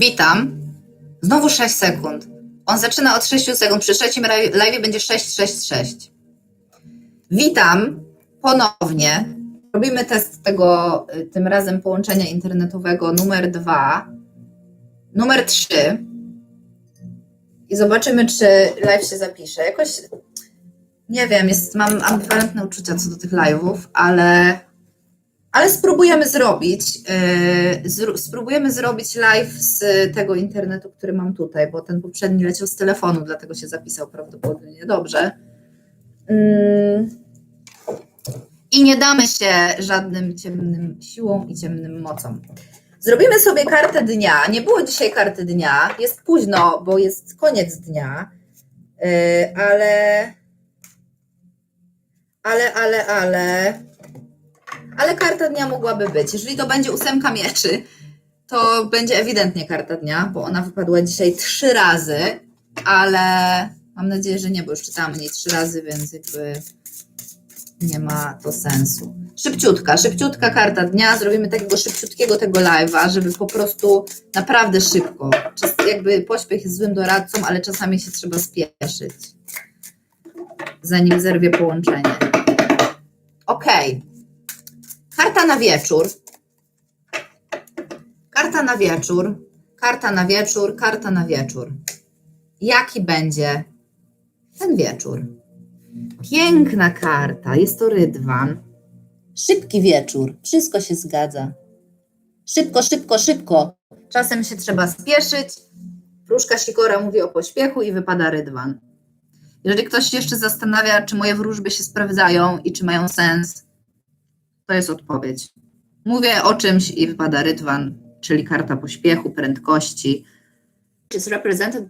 Witam. Znowu 6 sekund. On zaczyna od 6 sekund. Przy trzecim live będzie 666. Witam ponownie. Robimy test tego, y, tym razem połączenia internetowego numer 2, numer 3. I zobaczymy, czy live się zapisze. Jakoś nie wiem, jest, mam ambiwalentne uczucia co do tych live'ów, ale ale spróbujemy zrobić, yy, spróbujemy zrobić live z tego internetu, który mam tutaj, bo ten poprzedni leciał z telefonu, dlatego się zapisał prawdopodobnie dobrze. Yy. I nie damy się żadnym ciemnym siłom i ciemnym mocom. Zrobimy sobie kartę dnia. Nie było dzisiaj karty dnia. Jest późno, bo jest koniec dnia. Yy, ale. Ale, ale, ale. Ale karta dnia mogłaby być. Jeżeli to będzie ósemka mieczy, to będzie ewidentnie karta dnia, bo ona wypadła dzisiaj trzy razy, ale mam nadzieję, że nie, bo już czytałam niej trzy razy, więc jakby nie ma to sensu. Szybciutka, szybciutka karta dnia. Zrobimy takiego szybciutkiego tego live'a, żeby po prostu naprawdę szybko. Czas, jakby pośpiech jest złym doradcą, ale czasami się trzeba spieszyć, zanim zerwie połączenie. Okej. Karta na wieczór. Karta na wieczór. Karta na wieczór, karta na wieczór. Jaki będzie ten wieczór? Piękna karta, jest to rydwan. Szybki wieczór, wszystko się zgadza. Szybko, szybko, szybko. Czasem się trzeba spieszyć. Wróżka Sikora mówi o pośpiechu i wypada rydwan. Jeżeli ktoś się jeszcze zastanawia, czy moje wróżby się sprawdzają i czy mają sens, to jest odpowiedź. Mówię o czymś i wypada rydwan, czyli karta pośpiechu, prędkości. Is represented